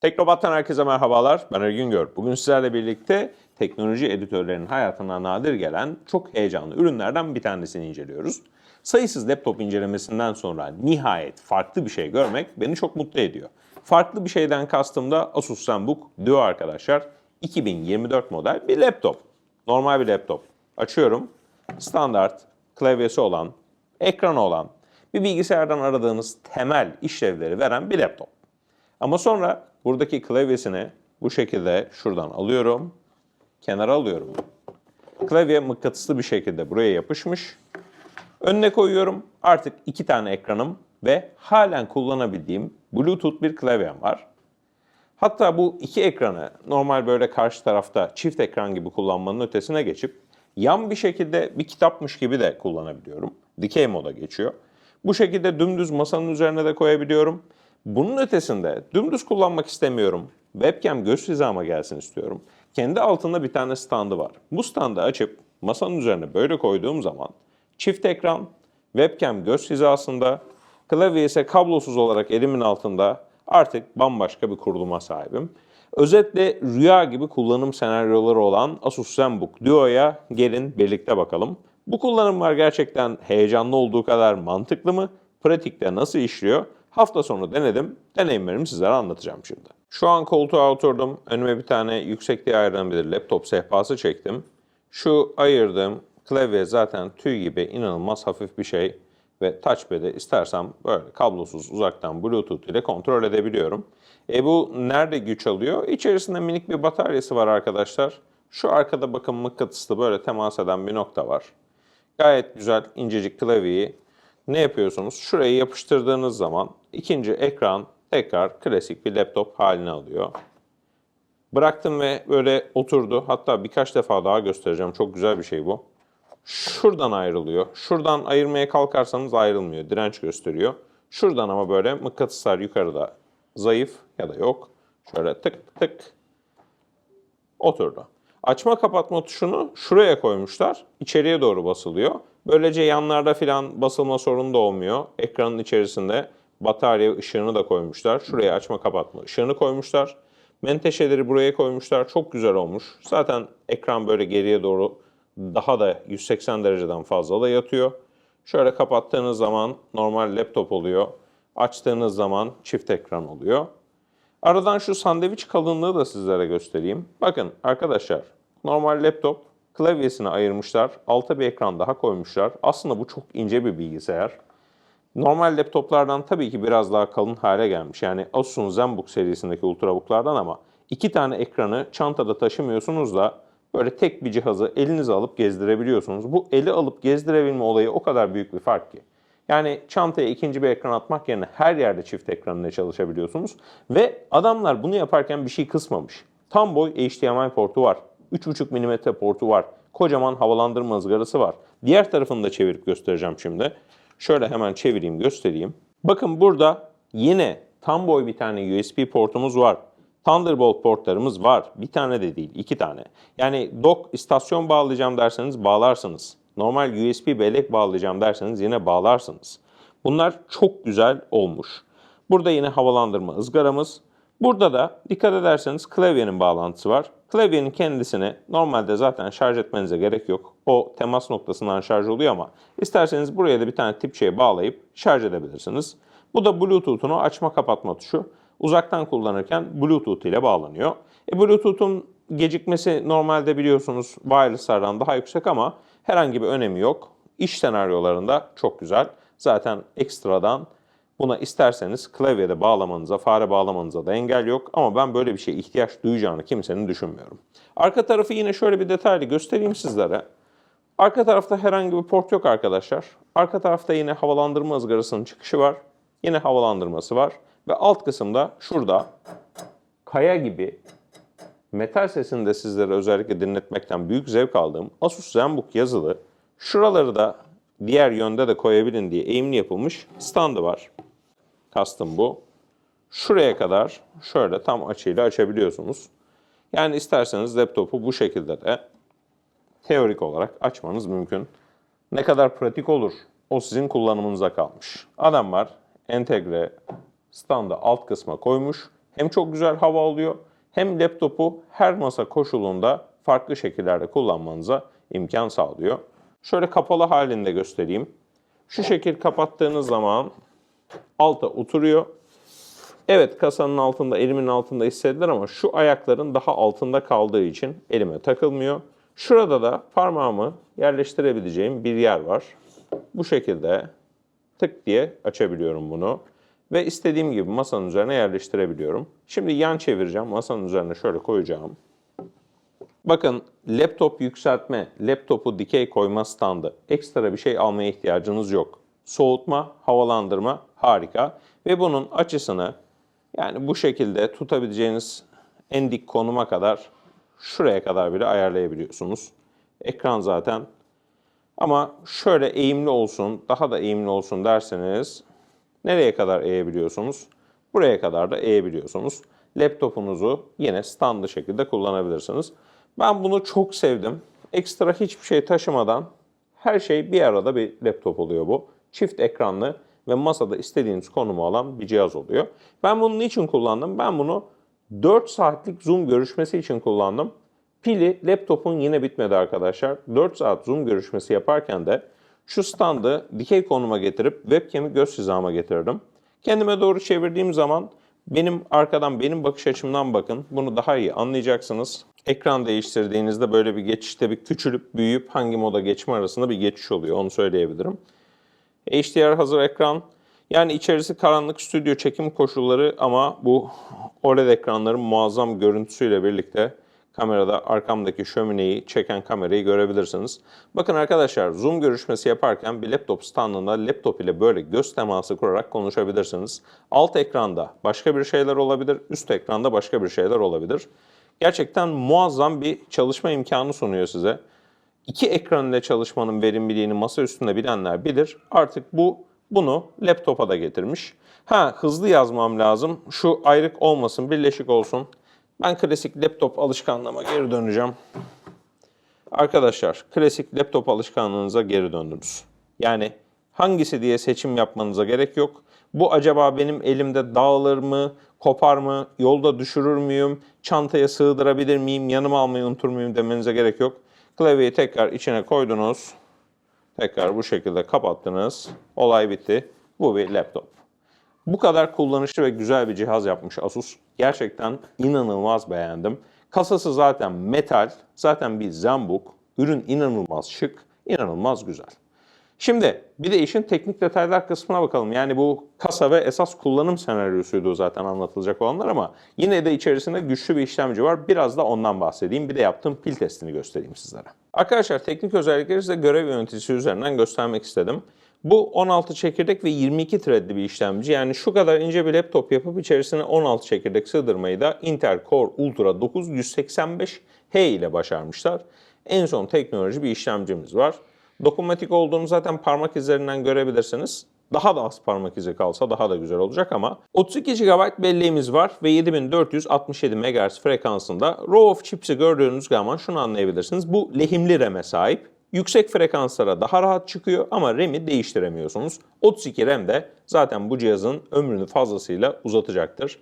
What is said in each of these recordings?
Teknobat'tan herkese merhabalar. Ben Ergün Gör. Bugün sizlerle birlikte teknoloji editörlerinin hayatına nadir gelen çok heyecanlı ürünlerden bir tanesini inceliyoruz. Sayısız laptop incelemesinden sonra nihayet farklı bir şey görmek beni çok mutlu ediyor. Farklı bir şeyden kastım da Asus ZenBook Duo arkadaşlar. 2024 model bir laptop. Normal bir laptop. Açıyorum. Standart, klavyesi olan, ekranı olan, bir bilgisayardan aradığınız temel işlevleri veren bir laptop. Ama sonra buradaki klavyesini bu şekilde şuradan alıyorum. Kenara alıyorum. Klavye mıknatıslı bir şekilde buraya yapışmış. Önüne koyuyorum. Artık iki tane ekranım ve halen kullanabildiğim Bluetooth bir klavyem var. Hatta bu iki ekranı normal böyle karşı tarafta çift ekran gibi kullanmanın ötesine geçip yan bir şekilde bir kitapmış gibi de kullanabiliyorum. Dikey moda geçiyor. Bu şekilde dümdüz masanın üzerine de koyabiliyorum. Bunun ötesinde dümdüz kullanmak istemiyorum. Webcam göz hizama gelsin istiyorum. Kendi altında bir tane standı var. Bu standı açıp masanın üzerine böyle koyduğum zaman çift ekran, webcam göz hizasında, klavye ise kablosuz olarak elimin altında artık bambaşka bir kuruluma sahibim. Özetle rüya gibi kullanım senaryoları olan Asus ZenBook Duo'ya gelin birlikte bakalım. Bu kullanımlar gerçekten heyecanlı olduğu kadar mantıklı mı? Pratikte nasıl işliyor? Hafta sonu denedim. Deneyimlerimi sizlere anlatacağım şimdi. Şu an koltuğa oturdum. Önüme bir tane yüksekliği ayarlanabilir laptop sehpası çektim. Şu ayırdığım klavye zaten tüy gibi inanılmaz hafif bir şey. Ve touchpad'i istersem böyle kablosuz uzaktan bluetooth ile kontrol edebiliyorum. E bu nerede güç alıyor? İçerisinde minik bir bataryası var arkadaşlar. Şu arkada bakın mıknatıslı böyle temas eden bir nokta var. Gayet güzel incecik klavyeyi ne yapıyorsunuz? Şuraya yapıştırdığınız zaman ikinci ekran tekrar klasik bir laptop haline alıyor. Bıraktım ve böyle oturdu. Hatta birkaç defa daha göstereceğim. Çok güzel bir şey bu. Şuradan ayrılıyor. Şuradan ayırmaya kalkarsanız ayrılmıyor. Direnç gösteriyor. Şuradan ama böyle mıknatıslar yukarıda zayıf ya da yok. Şöyle tık tık oturdu. Açma kapatma tuşunu şuraya koymuşlar. İçeriye doğru basılıyor. Böylece yanlarda filan basılma sorunu da olmuyor. Ekranın içerisinde batarya ışığını da koymuşlar. Şuraya açma kapatma ışığını koymuşlar. Menteşeleri buraya koymuşlar. Çok güzel olmuş. Zaten ekran böyle geriye doğru daha da 180 dereceden fazla da yatıyor. Şöyle kapattığınız zaman normal laptop oluyor. Açtığınız zaman çift ekran oluyor. Aradan şu sandviç kalınlığı da sizlere göstereyim. Bakın arkadaşlar normal laptop klavyesini ayırmışlar. Alta bir ekran daha koymuşlar. Aslında bu çok ince bir bilgisayar. Normal laptoplardan tabii ki biraz daha kalın hale gelmiş. Yani Asus'un ZenBook serisindeki Ultrabook'lardan ama iki tane ekranı çantada taşımıyorsunuz da böyle tek bir cihazı elinize alıp gezdirebiliyorsunuz. Bu eli alıp gezdirebilme olayı o kadar büyük bir fark ki. Yani çantaya ikinci bir ekran atmak yerine her yerde çift ekranla çalışabiliyorsunuz. Ve adamlar bunu yaparken bir şey kısmamış. Tam boy HDMI portu var. 3.5 mm portu var. Kocaman havalandırma ızgarası var. Diğer tarafını da çevirip göstereceğim şimdi. Şöyle hemen çevireyim göstereyim. Bakın burada yine tam boy bir tane USB portumuz var. Thunderbolt portlarımız var. Bir tane de değil, iki tane. Yani dock istasyon bağlayacağım derseniz bağlarsınız. Normal USB bellek bağlayacağım derseniz yine bağlarsınız. Bunlar çok güzel olmuş. Burada yine havalandırma ızgaramız. Burada da dikkat ederseniz klavyenin bağlantısı var. Klavyenin kendisini normalde zaten şarj etmenize gerek yok. O temas noktasından şarj oluyor ama isterseniz buraya da bir tane tip şeye bağlayıp şarj edebilirsiniz. Bu da Bluetooth'unu açma kapatma tuşu. Uzaktan kullanırken Bluetooth ile bağlanıyor. E, Bluetooth'un gecikmesi normalde biliyorsunuz wireless'lardan daha yüksek ama herhangi bir önemi yok. İş senaryolarında çok güzel. Zaten ekstradan buna isterseniz klavyede bağlamanıza, fare bağlamanıza da engel yok. Ama ben böyle bir şeye ihtiyaç duyacağını kimsenin düşünmüyorum. Arka tarafı yine şöyle bir detaylı göstereyim sizlere. Arka tarafta herhangi bir port yok arkadaşlar. Arka tarafta yine havalandırma ızgarasının çıkışı var. Yine havalandırması var. Ve alt kısımda şurada kaya gibi metal sesini de sizlere özellikle dinletmekten büyük zevk aldığım Asus ZenBook yazılı şuraları da diğer yönde de koyabilin diye eğimli yapılmış standı var. Custom bu. Şuraya kadar şöyle tam açıyla açabiliyorsunuz. Yani isterseniz laptopu bu şekilde de teorik olarak açmanız mümkün. Ne kadar pratik olur o sizin kullanımınıza kalmış. Adam var entegre standı alt kısma koymuş. hem çok güzel hava alıyor hem laptopu her masa koşulunda farklı şekillerde kullanmanıza imkan sağlıyor. Şöyle kapalı halinde göstereyim. Şu şekil kapattığınız zaman alta oturuyor. Evet kasanın altında, elimin altında hissedilir ama şu ayakların daha altında kaldığı için elime takılmıyor. Şurada da parmağımı yerleştirebileceğim bir yer var. Bu şekilde tık diye açabiliyorum bunu. Ve istediğim gibi masanın üzerine yerleştirebiliyorum. Şimdi yan çevireceğim. Masanın üzerine şöyle koyacağım. Bakın laptop yükseltme, laptopu dikey koyma standı. Ekstra bir şey almaya ihtiyacınız yok. Soğutma, havalandırma harika. Ve bunun açısını yani bu şekilde tutabileceğiniz en dik konuma kadar şuraya kadar bile ayarlayabiliyorsunuz. Ekran zaten ama şöyle eğimli olsun, daha da eğimli olsun derseniz nereye kadar eğebiliyorsunuz? Buraya kadar da eğebiliyorsunuz. Laptopunuzu yine standlı şekilde kullanabilirsiniz. Ben bunu çok sevdim. Ekstra hiçbir şey taşımadan her şey bir arada bir laptop oluyor bu. Çift ekranlı ve masada istediğiniz konumu alan bir cihaz oluyor. Ben bunu niçin kullandım? Ben bunu 4 saatlik Zoom görüşmesi için kullandım. Pili laptopun yine bitmedi arkadaşlar. 4 saat Zoom görüşmesi yaparken de şu standı dikey konuma getirip webcam'i göz hizama getirdim. Kendime doğru çevirdiğim zaman benim arkadan benim bakış açımdan bakın. Bunu daha iyi anlayacaksınız. Ekran değiştirdiğinizde böyle bir geçişte bir küçülüp büyüyüp hangi moda geçme arasında bir geçiş oluyor. Onu söyleyebilirim. HDR hazır ekran. Yani içerisi karanlık stüdyo çekim koşulları ama bu OLED ekranların muazzam görüntüsüyle birlikte kamerada arkamdaki şömineyi çeken kamerayı görebilirsiniz. Bakın arkadaşlar zoom görüşmesi yaparken bir laptop standında laptop ile böyle göz teması kurarak konuşabilirsiniz. Alt ekranda başka bir şeyler olabilir, üst ekranda başka bir şeyler olabilir. Gerçekten muazzam bir çalışma imkanı sunuyor size. İki ekran ile çalışmanın verimliliğini masa üstünde bilenler bilir. Artık bu bunu laptopa da getirmiş. Ha hızlı yazmam lazım. Şu ayrık olmasın, birleşik olsun. Ben klasik laptop alışkanlığıma geri döneceğim. Arkadaşlar klasik laptop alışkanlığınıza geri döndünüz. Yani hangisi diye seçim yapmanıza gerek yok. Bu acaba benim elimde dağılır mı, kopar mı, yolda düşürür müyüm, çantaya sığdırabilir miyim, yanıma almayı unutur muyum demenize gerek yok. Klavyeyi tekrar içine koydunuz. Tekrar bu şekilde kapattınız. Olay bitti. Bu bir laptop. Bu kadar kullanışlı ve güzel bir cihaz yapmış Asus. Gerçekten inanılmaz beğendim. Kasası zaten metal, zaten bir Zenbook. Ürün inanılmaz şık, inanılmaz güzel. Şimdi bir de işin teknik detaylar kısmına bakalım. Yani bu kasa ve esas kullanım senaryosuydu zaten anlatılacak olanlar ama yine de içerisinde güçlü bir işlemci var. Biraz da ondan bahsedeyim. Bir de yaptığım pil testini göstereyim sizlere. Arkadaşlar teknik özellikleri size görev yöneticisi üzerinden göstermek istedim. Bu 16 çekirdek ve 22 threadli bir işlemci. Yani şu kadar ince bir laptop yapıp içerisine 16 çekirdek sığdırmayı da Intel Core Ultra 9 185H ile başarmışlar. En son teknoloji bir işlemcimiz var. Dokunmatik olduğunu zaten parmak izlerinden görebilirsiniz. Daha da az parmak izi kalsa daha da güzel olacak ama 32 GB belleğimiz var ve 7467 MHz frekansında RAW of chips'i gördüğünüz zaman şunu anlayabilirsiniz. Bu lehimli RAM'e sahip. Yüksek frekanslara daha rahat çıkıyor ama RAM'i değiştiremiyorsunuz. 32 RAM de zaten bu cihazın ömrünü fazlasıyla uzatacaktır.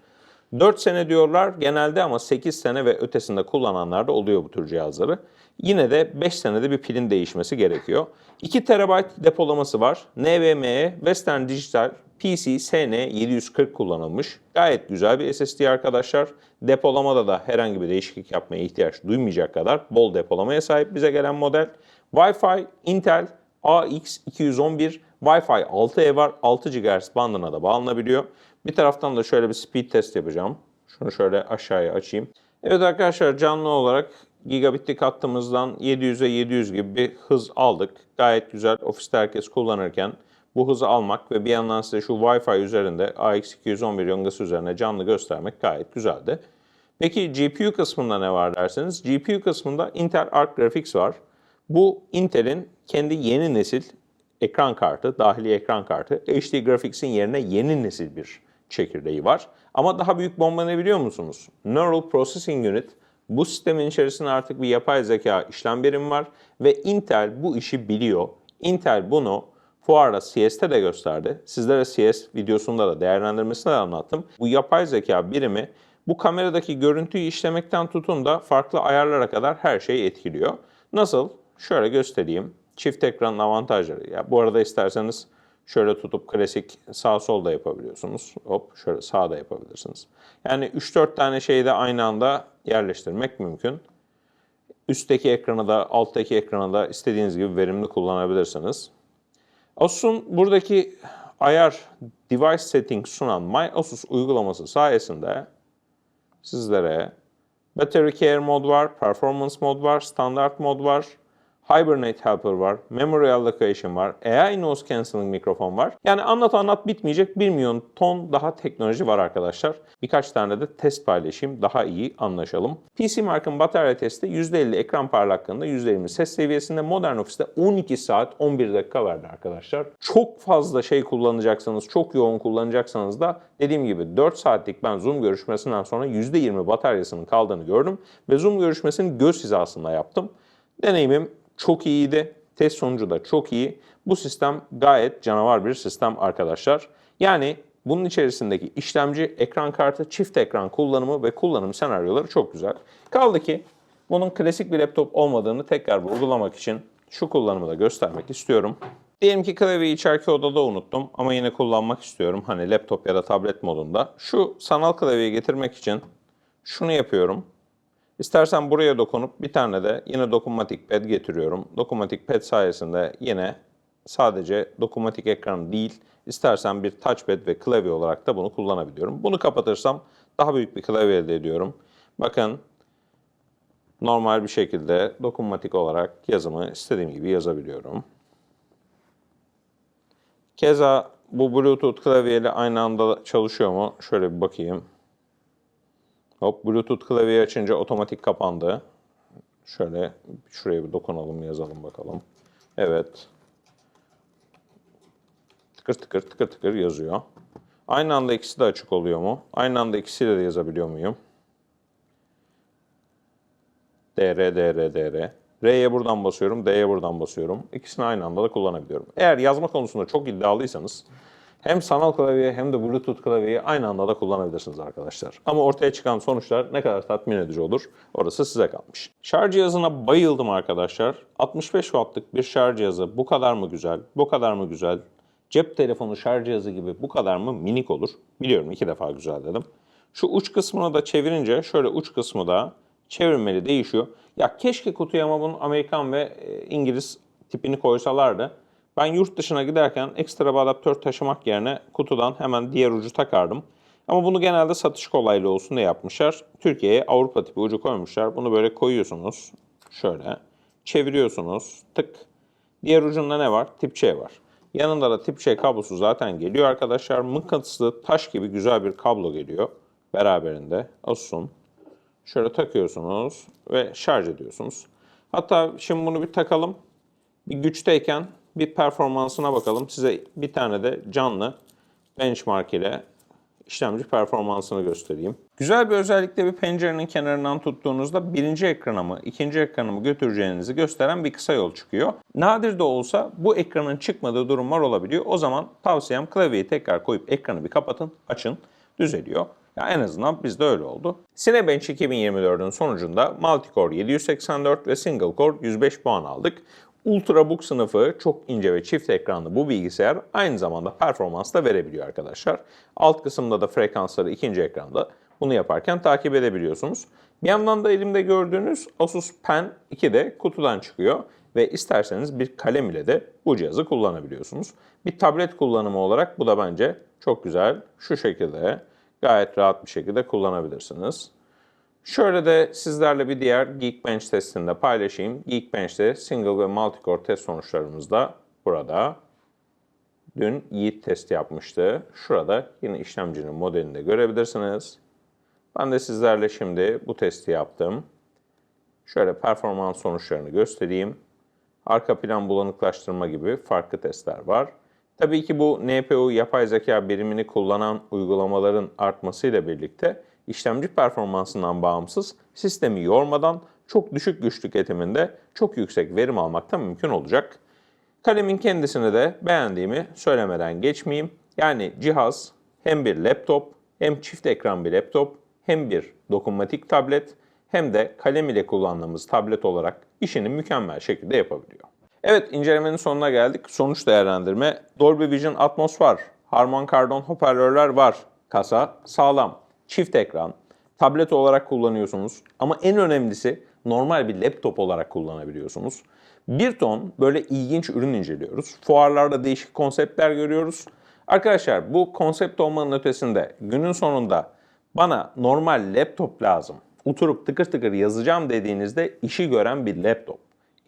4 sene diyorlar genelde ama 8 sene ve ötesinde kullananlar da oluyor bu tür cihazları. Yine de 5 senede bir pilin değişmesi gerekiyor. 2 TB depolaması var. NVMe Western Digital PC SN 740 kullanılmış. Gayet güzel bir SSD arkadaşlar. Depolamada da herhangi bir değişiklik yapmaya ihtiyaç duymayacak kadar bol depolamaya sahip bize gelen model. Wi-Fi Intel AX211 Wi-Fi 6E var. 6 GHz bandına da bağlanabiliyor. Bir taraftan da şöyle bir speed test yapacağım. Şunu şöyle aşağıya açayım. Evet arkadaşlar canlı olarak gigabitlik hattımızdan 700'e 700 gibi bir hız aldık. Gayet güzel ofiste herkes kullanırken bu hızı almak ve bir yandan size şu Wi-Fi üzerinde AX211 yongası üzerine canlı göstermek gayet güzeldi. Peki GPU kısmında ne var derseniz GPU kısmında Intel Arc Graphics var. Bu Intel'in kendi yeni nesil ekran kartı, dahili ekran kartı. HD Graphics'in yerine yeni nesil bir çekirdeği var. Ama daha büyük bomba ne biliyor musunuz? Neural Processing Unit. Bu sistemin içerisinde artık bir yapay zeka işlem birimi var ve Intel bu işi biliyor. Intel bunu fuarda CS'te de gösterdi. Sizlere CS videosunda da değerlendirmesini de anlattım. Bu yapay zeka birimi bu kameradaki görüntüyü işlemekten tutun da farklı ayarlara kadar her şeyi etkiliyor. Nasıl? Şöyle göstereyim. Çift ekranın avantajları. Ya bu arada isterseniz şöyle tutup klasik sağ sol da yapabiliyorsunuz. Hop şöyle sağ da yapabilirsiniz. Yani 3-4 tane şeyi de aynı anda yerleştirmek mümkün. Üstteki ekranı da alttaki ekranı da istediğiniz gibi verimli kullanabilirsiniz. Asus'un buradaki ayar device setting sunan MyAsus uygulaması sayesinde sizlere Battery Care mod var, Performance mod var, Standard mod var, Hibernate Helper var, Memory Allocation var, AI Noise Cancelling mikrofon var. Yani anlat anlat bitmeyecek 1 milyon ton daha teknoloji var arkadaşlar. Birkaç tane de test paylaşayım daha iyi anlaşalım. PC Mark'ın batarya testi %50 ekran parlaklığında, %20 ses seviyesinde Modern Office'te 12 saat 11 dakika verdi arkadaşlar. Çok fazla şey kullanacaksanız, çok yoğun kullanacaksanız da dediğim gibi 4 saatlik ben Zoom görüşmesinden sonra %20 bataryasının kaldığını gördüm ve Zoom görüşmesini göz hizasında yaptım. Deneyimim çok iyiydi. Test sonucu da çok iyi. Bu sistem gayet canavar bir sistem arkadaşlar. Yani bunun içerisindeki işlemci, ekran kartı, çift ekran kullanımı ve kullanım senaryoları çok güzel. Kaldı ki bunun klasik bir laptop olmadığını tekrar vurgulamak için şu kullanımı da göstermek istiyorum. Diyelim ki klavyeyi içeriki odada unuttum ama yine kullanmak istiyorum. Hani laptop ya da tablet modunda. Şu sanal klavyeyi getirmek için şunu yapıyorum. İstersen buraya dokunup bir tane de yine dokunmatik pad getiriyorum. Dokunmatik pad sayesinde yine sadece dokunmatik ekran değil, istersen bir touchpad ve klavye olarak da bunu kullanabiliyorum. Bunu kapatırsam daha büyük bir klavye elde ediyorum. Bakın normal bir şekilde dokunmatik olarak yazımı istediğim gibi yazabiliyorum. Keza bu Bluetooth klavyeyle aynı anda çalışıyor mu? Şöyle bir bakayım. Hop Bluetooth klavyeyi açınca otomatik kapandı. Şöyle şuraya bir dokunalım yazalım bakalım. Evet. Tıkır tıkır tıkır tıkır yazıyor. Aynı anda ikisi de açık oluyor mu? Aynı anda ikisiyle de yazabiliyor muyum? DR, DR, DR. R'ye buradan basıyorum, D'ye buradan basıyorum. İkisini aynı anda da kullanabiliyorum. Eğer yazma konusunda çok iddialıysanız hem sanal klavye hem de Bluetooth klavyeyi aynı anda da kullanabilirsiniz arkadaşlar. Ama ortaya çıkan sonuçlar ne kadar tatmin edici olur orası size kalmış. Şarj cihazına bayıldım arkadaşlar. 65 wattlık bir şarj cihazı bu kadar mı güzel, bu kadar mı güzel? Cep telefonu şarj cihazı gibi bu kadar mı minik olur? Biliyorum iki defa güzel dedim. Şu uç kısmını da çevirince şöyle uç kısmı da çevirmeli değişiyor. Ya keşke kutuya ama bunun Amerikan ve e, İngiliz tipini koysalardı. Ben yurt dışına giderken ekstra bir adaptör taşımak yerine kutudan hemen diğer ucu takardım. Ama bunu genelde satış kolaylığı olsun diye yapmışlar. Türkiye'ye Avrupa tipi ucu koymuşlar. Bunu böyle koyuyorsunuz. Şöyle. Çeviriyorsunuz. Tık. Diğer ucunda ne var? Tip C var. Yanında da tip C kablosu zaten geliyor arkadaşlar. Mıknatıslı taş gibi güzel bir kablo geliyor. Beraberinde. Asus'un. Şöyle takıyorsunuz ve şarj ediyorsunuz. Hatta şimdi bunu bir takalım. Bir güçteyken bir performansına bakalım. Size bir tane de canlı benchmark ile işlemci performansını göstereyim. Güzel bir özellikle bir pencerenin kenarından tuttuğunuzda birinci ekrana mı, ikinci ekrana mı götüreceğinizi gösteren bir kısa yol çıkıyor. Nadir de olsa bu ekranın çıkmadığı durumlar olabiliyor. O zaman tavsiyem klavyeyi tekrar koyup ekranı bir kapatın, açın, düzeliyor. Ya en azından bizde öyle oldu. Cinebench 2024'ün sonucunda Multicore 784 ve Single Core 105 puan aldık. Ultrabook sınıfı çok ince ve çift ekranlı bu bilgisayar aynı zamanda performans da verebiliyor arkadaşlar. Alt kısımda da frekansları ikinci ekranda bunu yaparken takip edebiliyorsunuz. Bir yandan da elimde gördüğünüz Asus Pen 2 de kutudan çıkıyor ve isterseniz bir kalem ile de bu cihazı kullanabiliyorsunuz. Bir tablet kullanımı olarak bu da bence çok güzel. Şu şekilde gayet rahat bir şekilde kullanabilirsiniz. Şöyle de sizlerle bir diğer Geekbench testinde paylaşayım. Geekbench'te single ve multicore test sonuçlarımız da burada. Dün Yiğit test yapmıştı. Şurada yine işlemcinin modelini de görebilirsiniz. Ben de sizlerle şimdi bu testi yaptım. Şöyle performans sonuçlarını göstereyim. Arka plan bulanıklaştırma gibi farklı testler var. Tabii ki bu NPU yapay zeka birimini kullanan uygulamaların artmasıyla birlikte işlemci performansından bağımsız sistemi yormadan çok düşük güç tüketiminde çok yüksek verim almak da mümkün olacak. Kalemin kendisini de beğendiğimi söylemeden geçmeyeyim. Yani cihaz hem bir laptop hem çift ekran bir laptop hem bir dokunmatik tablet hem de kalem ile kullandığımız tablet olarak işini mükemmel şekilde yapabiliyor. Evet incelemenin sonuna geldik. Sonuç değerlendirme. Dolby Vision Atmos var. Harman Kardon hoparlörler var. Kasa sağlam. Çift ekran. Tablet olarak kullanıyorsunuz. Ama en önemlisi normal bir laptop olarak kullanabiliyorsunuz. Bir ton böyle ilginç ürün inceliyoruz. Fuarlarda değişik konseptler görüyoruz. Arkadaşlar bu konsept olmanın ötesinde günün sonunda bana normal laptop lazım. Oturup tıkır tıkır yazacağım dediğinizde işi gören bir laptop.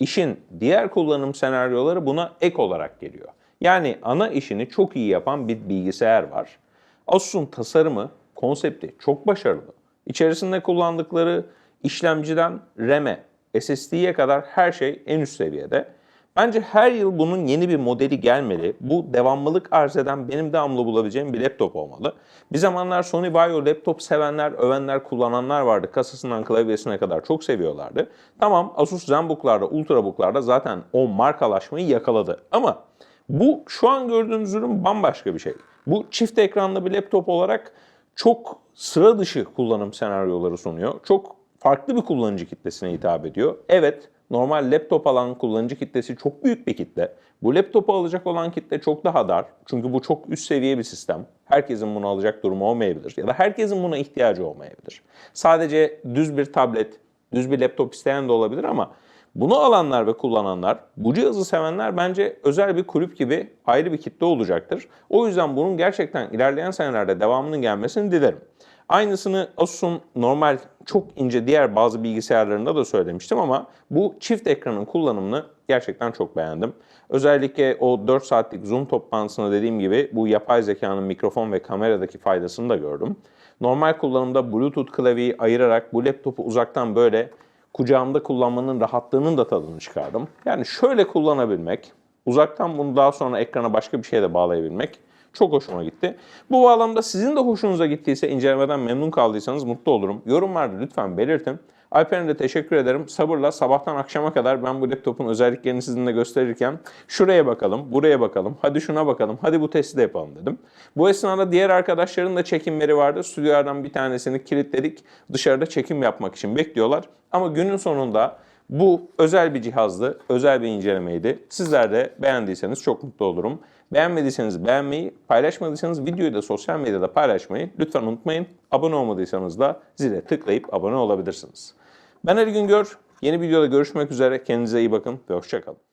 İşin diğer kullanım senaryoları buna ek olarak geliyor. Yani ana işini çok iyi yapan bir bilgisayar var. Asus'un tasarımı, konsepti çok başarılı. İçerisinde kullandıkları işlemciden RAM'e, SSD'ye kadar her şey en üst seviyede. Bence her yıl bunun yeni bir modeli gelmeli. Bu devamlılık arz eden benim devamlı bulabileceğim bir laptop olmalı. Bir zamanlar Sony Vaio laptop sevenler, övenler, kullananlar vardı. Kasasından klavyesine kadar çok seviyorlardı. Tamam Asus ZenBook'larda, Ultrabook'larda zaten o markalaşmayı yakaladı. Ama bu şu an gördüğünüz ürün bambaşka bir şey. Bu çift ekranlı bir laptop olarak çok sıra dışı kullanım senaryoları sunuyor. Çok farklı bir kullanıcı kitlesine hitap ediyor. Evet, normal laptop alan kullanıcı kitlesi çok büyük bir kitle. Bu laptopu alacak olan kitle çok daha dar. Çünkü bu çok üst seviye bir sistem. Herkesin bunu alacak durumu olmayabilir ya da herkesin buna ihtiyacı olmayabilir. Sadece düz bir tablet, düz bir laptop isteyen de olabilir ama bunu alanlar ve kullananlar, bu cihazı sevenler bence özel bir kulüp gibi ayrı bir kitle olacaktır. O yüzden bunun gerçekten ilerleyen senelerde devamının gelmesini dilerim. Aynısını Asus'un normal çok ince diğer bazı bilgisayarlarında da söylemiştim ama bu çift ekranın kullanımını gerçekten çok beğendim. Özellikle o 4 saatlik Zoom toplantısında dediğim gibi bu yapay zekanın mikrofon ve kameradaki faydasını da gördüm. Normal kullanımda Bluetooth klavyeyi ayırarak bu laptopu uzaktan böyle kucağımda kullanmanın rahatlığının da tadını çıkardım. Yani şöyle kullanabilmek, uzaktan bunu daha sonra ekrana başka bir şeye de bağlayabilmek çok hoşuma gitti. Bu bağlamda sizin de hoşunuza gittiyse, incelemeden memnun kaldıysanız mutlu olurum. Yorumlarda lütfen belirtin. Alper'e de teşekkür ederim. Sabırla sabahtan akşama kadar ben bu laptopun özelliklerini sizinle gösterirken şuraya bakalım, buraya bakalım, hadi şuna bakalım, hadi bu testi de yapalım dedim. Bu esnada diğer arkadaşların da çekimleri vardı. Stüdyolardan bir tanesini kilitledik. Dışarıda çekim yapmak için bekliyorlar. Ama günün sonunda bu özel bir cihazdı, özel bir incelemeydi. Sizler de beğendiyseniz çok mutlu olurum. Beğenmediyseniz beğenmeyi, paylaşmadıysanız videoyu da sosyal medyada paylaşmayı lütfen unutmayın. Abone olmadıysanız da zile tıklayıp abone olabilirsiniz. Ben Ali Güngör. Yeni videoda görüşmek üzere. Kendinize iyi bakın ve hoşçakalın.